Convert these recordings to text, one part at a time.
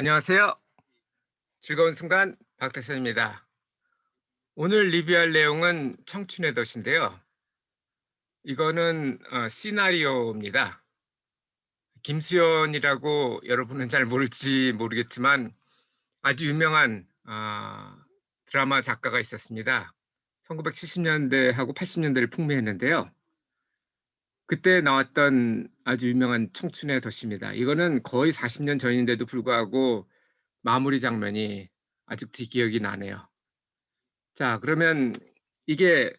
안녕하세요. 즐거운 순간 박태선입니다. 오늘 리뷰할 내용은 청춘의 덫인데요. 이거는 어, 시나리오입니다. 김수현이라고 여러분은 잘 모를지 모르겠지만 아주 유명한 어, 드라마 작가가 있었습니다. 1970년대하고 80년대를 풍미했는데요. 그때 나왔던 아주 유명한 청춘의 덫입니다. 이거는 거의 40년 전인데도 불구하고 마무리 장면이 아직도 기억이 나네요. 자, 그러면 이게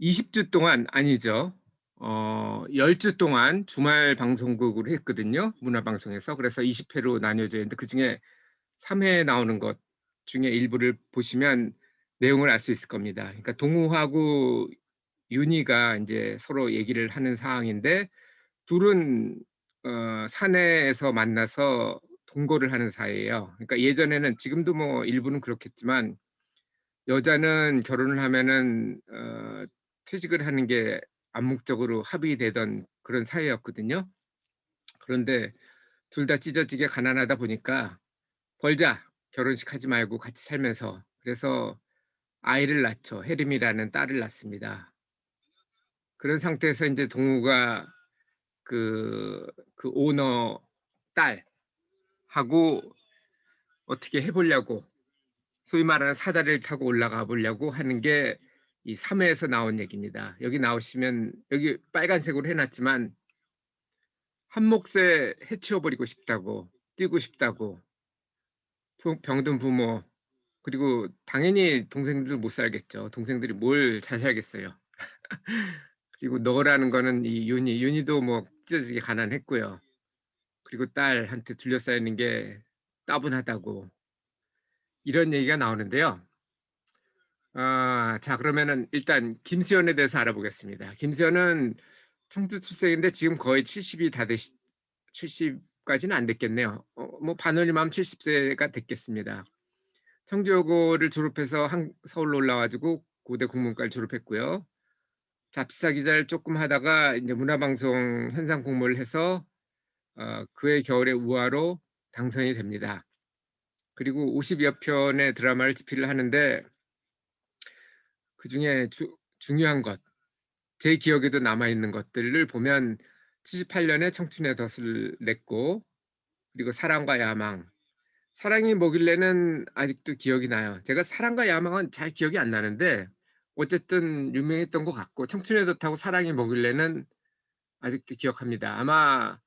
20주 동안 아니죠. 어, 10주 동안 주말 방송국으로 했거든요. 문화방송에서. 그래서 20회로 나뉘어져 있는데 그중에 3회에 나오는 것 중에 일부를 보시면 내용을 알 수 있을 겁니다. 그러니까 동우하고 윤희가 이제 서로 얘기를 하는 상황인데 둘은 어, 사내에서 만나서 동거를 하는 사이예요. 그러니까 예전에는 지금도 뭐 일부는 그렇겠지만 여자는 결혼을 하면은 어, 퇴직을 하는 게 암묵적으로 합의되던 그런 사이였거든요. 그런데 둘 다 찢어지게 가난하다 보니까 벌자 결혼식 하지 말고 같이 살면서 그래서 아이를 낳죠. 혜림이라는 딸을 낳습니다. 그런 상태에서 이제 동우가 그, 그 오너 딸하고 어떻게 해보려고 소위 말하는 사다리를 타고 올라가 보려고 하는 게 이 3회에서 나온 얘기입니다. 여기 나오시면 여기 빨간색으로 해놨지만 한 몫에 해치워버리고 싶다고 뛰고 싶다고 병든 부모 그리고 당연히 동생들 못 살겠죠. 동생들이 뭘 잘 살겠어요. 그리고 너라는 거는 이 윤희, 윤희도 뭐 찢어지게 가난했고요. 그리고 딸한테 둘러싸이는 게 따분하다고 이런 얘기가 나오는데요. 아, 자 그러면은 일단 김수현에 대해서 알아보겠습니다. 김수현은 청주 출생인데 지금 거의 70이 다 되시 70까지는 안 됐겠네요. 어, 뭐 반올림하면 70세가 됐겠습니다. 청주여고를 졸업해서 한, 서울로 올라와가지고 고대 국문과를 졸업했고요. 잡사 기자를 조금 하다가 이제 문화방송 현상 공모를 해서 어, 그의 겨울의 우화로 당선이 됩니다. 그리고 50여 편의 드라마를 집필을 하는데 그 중에 중요한 것, 제 기억에도 남아있는 것들을 보면 78년에 청춘의 덫을 냈고 그리고 사랑과 야망, 사랑이 뭐길래는 아직도 기억이 나요. 제가 사랑과 야망은 잘 기억이 안 나는데 어쨌든 유명했던 것 같고 청춘의 덫하고 사랑이 뭐길래는 아직도 기억합니다. 아마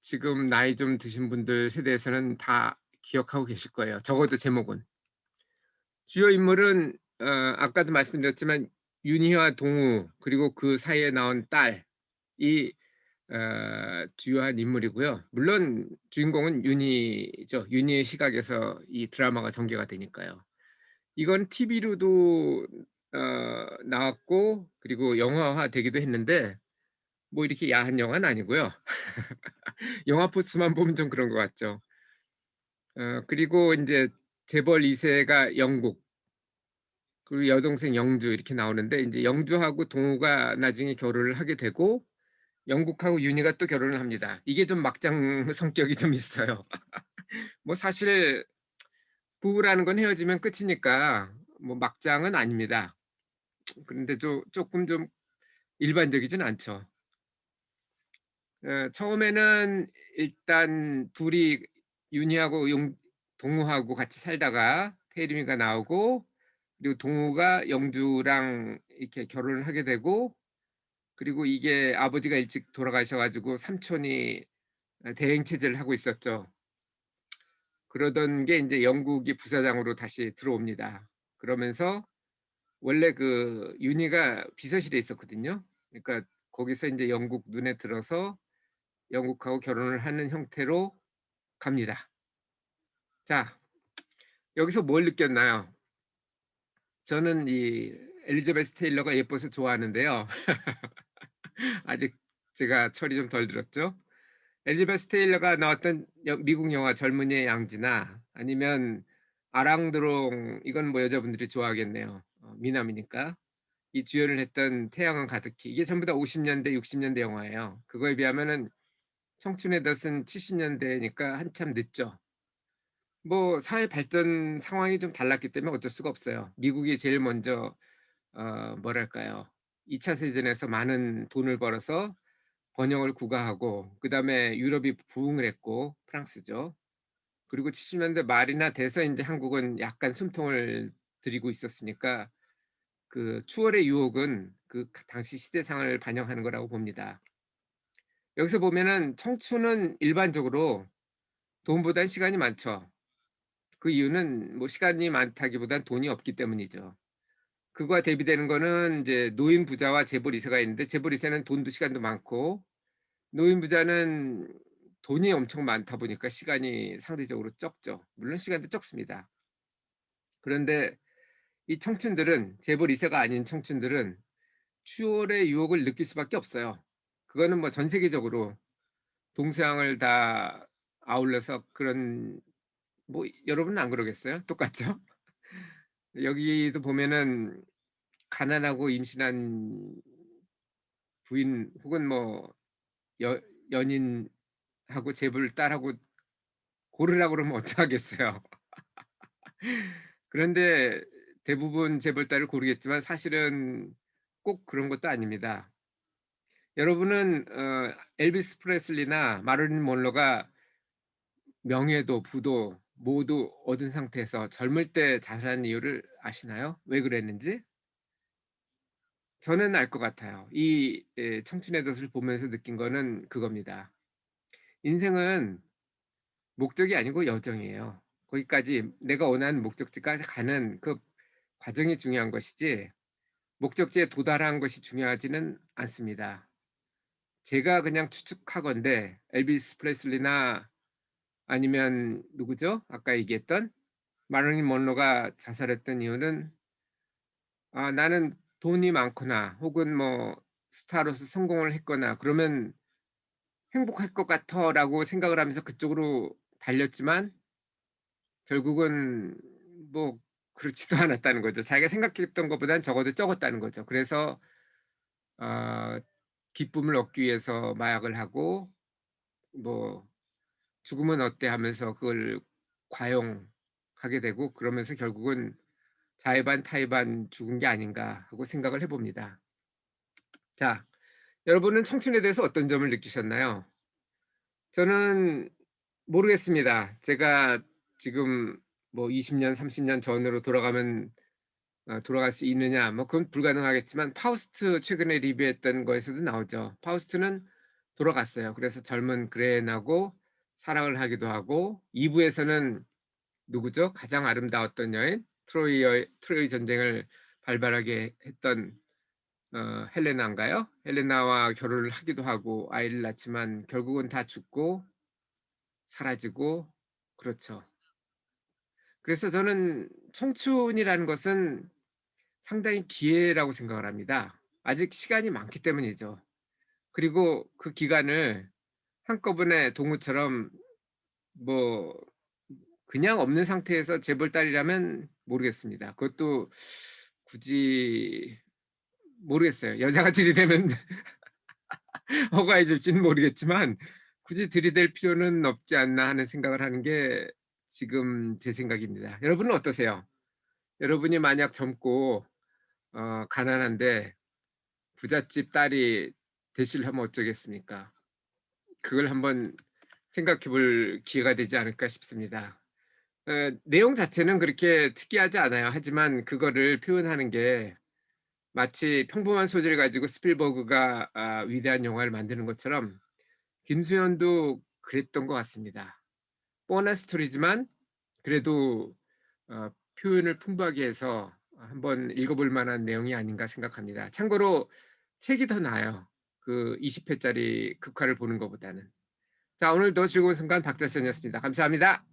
지금 나이 좀 드신 분들 세대에서는 다 기억하고 계실 거예요. 적어도 제목은. 주요 인물은 어, 아까도 말씀드렸지만 윤희와 동우 그리고 그 사이에 나온 딸이 어, 주요한 인물이고요. 물론 주인공은 윤희죠. 윤희의 시각에서 이 드라마가 전개가 되니까요. 이건 TV로도 어, 나왔고 그리고 영화화 되기도 했는데 뭐 이렇게 야한 영화는 아니고요. 영화 포스만 보면 좀 그런 것 같죠. 어, 그리고 이제 재벌 2세가 영국 그리고 여동생 영주 이렇게 나오는데 이제 영주하고 동우가 나중에 결혼을 하게 되고 영국하고 윤희가 또 결혼을 합니다. 이게 좀 막장 성격이 좀 있어요. 뭐 사실 부부라는 건 헤어지면 끝이니까 뭐 막장은 아닙니다. 그런데 좀 조금 좀 일반적이진 않죠. 어, 처음에는 일단 둘이 윤희하고 용, 동우하고 같이 살다가 태림이가 나오고 그리고 동우가 영주랑 이렇게 결혼을 하게 되고 그리고 이게 아버지가 일찍 돌아가셔가지고 삼촌이 대행 체제를 하고 있었죠. 그러던 게 이제 영국이 부사장으로 다시 들어옵니다. 그러면서 원래 그 윤희가 비서실에 있었거든요. 그러니까 거기서 이제 영국 눈에 들어서 영국하고 결혼을 하는 형태로 갑니다. 자, 여기서 뭘 느꼈나요? 저는 이 엘리자베스 테일러가 예뻐서 좋아하는데요. 아직 제가 철이 좀 덜 들었죠. 엘리자베스 테일러가 나왔던 미국 영화 젊은이의 양지나 아니면 아랑드롱 이건 뭐 여자분들이 좋아하겠네요. 어, 미남이니까 이 주연을 했던 태양은 가득히 이게 전부 다 50년대 60년대 영화예요. 그거에 비하면은 청춘의 덫은 70년대니까 한참 늦죠. 뭐 사회 발전 상황이 좀 달랐기 때문에 어쩔 수가 없어요. 미국이 제일 먼저 어 뭐랄까요. 2차 세전에서 많은 돈을 벌어서 번영을 구가하고 그다음에 유럽이 부흥을 했고 프랑스죠. 그리고 70 년대 말이나 돼서 인제 한국은 약간 숨통을 들이고 있었으니까 그 추월의 유혹은 그그 당시 시대상을 반영하는 거라고 봅니다. 여기서 보면은 청춘은 일반적으로 돈보단 시간이 많죠. 그 이유는 뭐 시간이 많다기보단 돈이 없기 때문이죠. 그거와 대비되는 거는 인제 노인 부자와 재벌 2 세가 있는데 재벌 2 세는 돈도 시간도 많고 노인 부자는 돈이 엄청 많다 보니까 시간이 상대적으로 적죠. 물론 시간도 적습니다. 그런데 이 청춘들은 재벌 2 세가 아닌 청춘들은 추월의 유혹을 느낄 수밖에 없어요. 그거는 뭐 전 세계적으로 동서양을 다 아울러서 그런 뭐 여러분은 안 그러겠어요? 똑같죠? 여기도 보면은 가난하고 임신한 부인 혹은 뭐 여 연인하고 재벌 딸하고 고르라고 그러면 어떡하겠어요. 그런데 대부분 재벌 딸을 고르겠지만 사실은 꼭 그런 것도 아닙니다. 여러분은 어 엘비스 프레슬리나 마릴린 먼로가 명예도 부도 모두 얻은 상태에서 젊을 때 자살한 이유를 아시나요? 왜 그랬는지? 저는 알 것 같아요. 이예 청춘의 덫을 보면서 느낀 거는 그겁니다. 인생은 목적이 아니고 여정이에요. 거기까지 내가 원하는 목적지까지 가는 그 과정이 중요한 것이지 목적지에 도달하는 것이 중요하지는 않습니다. 제가 그냥 추측하건대 엘비스 프레슬리나 아니면 누구죠? 아까 얘기했던 마릴린 먼로가 자살했던 이유는 '아 나는 돈이 많거나 혹은 뭐 스타로서 성공을 했거나 그러면 행복할 것 같아.'라고 생각을 하면서 그쪽으로 달렸지만 결국은 뭐 그렇지도 않았다는 거죠. 자기가 생각했던 것보다는 적어도 적었다는 거죠. 그래서 어 기쁨을 얻기 위해서 마약을 하고 뭐 '죽으면 어때?' 하면서 그걸 과용하게 되고 그러면서 결국은 '자의 반 타의 반 죽은 게 아닌가.' 하고 생각을 해 봅니다. 자 여러분은 청춘에 대해서 어떤 점을 느끼셨나요? 저는 모르겠습니다. 제가 지금 뭐 20년 30년 전으로 돌아가면 어 돌아갈 수 있느냐 뭐 그건 불가능하겠지만 파우스트 최근에 리뷰했던 거에서도 나오죠. 파우스트는 돌아갔어요. 그래서 젊은 그레앤하고 사랑을 하기도 하고 2 부에서는 누구죠? 가장 아름다웠던 여인 트로이의 트로이 전쟁을 발발하게 했던 어 헬레나인가요? 헬레나와 결혼을 하기도 하고 아이를 낳지만 결국은 다 죽고 사라지고 그렇죠. 그래서 저는 청춘이라는 것은 상당히 기회라고 생각을 합니다. 아직 시간이 많기 때문이죠. 그리고 그 기간을 한꺼번에 동우처럼 뭐 그냥 없는 상태에서 재벌 딸이라면 모르겠습니다. 그것도 굳이 모르겠어요. 여자가 들이대면 허가해 줄지는 모르겠지만 '굳이 들이댈 필요는 없지 않나.' 하는 생각을 하는 게 지금 제 생각입니다. 여러분은 어떠세요? 여러분이 만약 젊고 어 가난한데 부잣집 딸이 되시려면 어쩌겠습니까? 그걸 한번 생각해 볼 기회가 되지 않을까 싶습니다. 어 내용 자체는 그렇게 특이하지 않아요. 하지만 그거를 표현하는 게 마치 평범한 소재를 가지고 스필버그가 아 위대한 영화를 만드는 것처럼 김수현도 그랬던 것 같습니다. 뻔한 스토리지만 그래도 어 표현을 풍부하게 해서 한번 읽어 볼 만한 내용이 아닌가 생각합니다. 참고로 책이 더 나아요. 그 20 회짜리 극화를 보는 것보다는. 자 오늘도 즐거운 순간 박대선이었습니다. 감사합니다.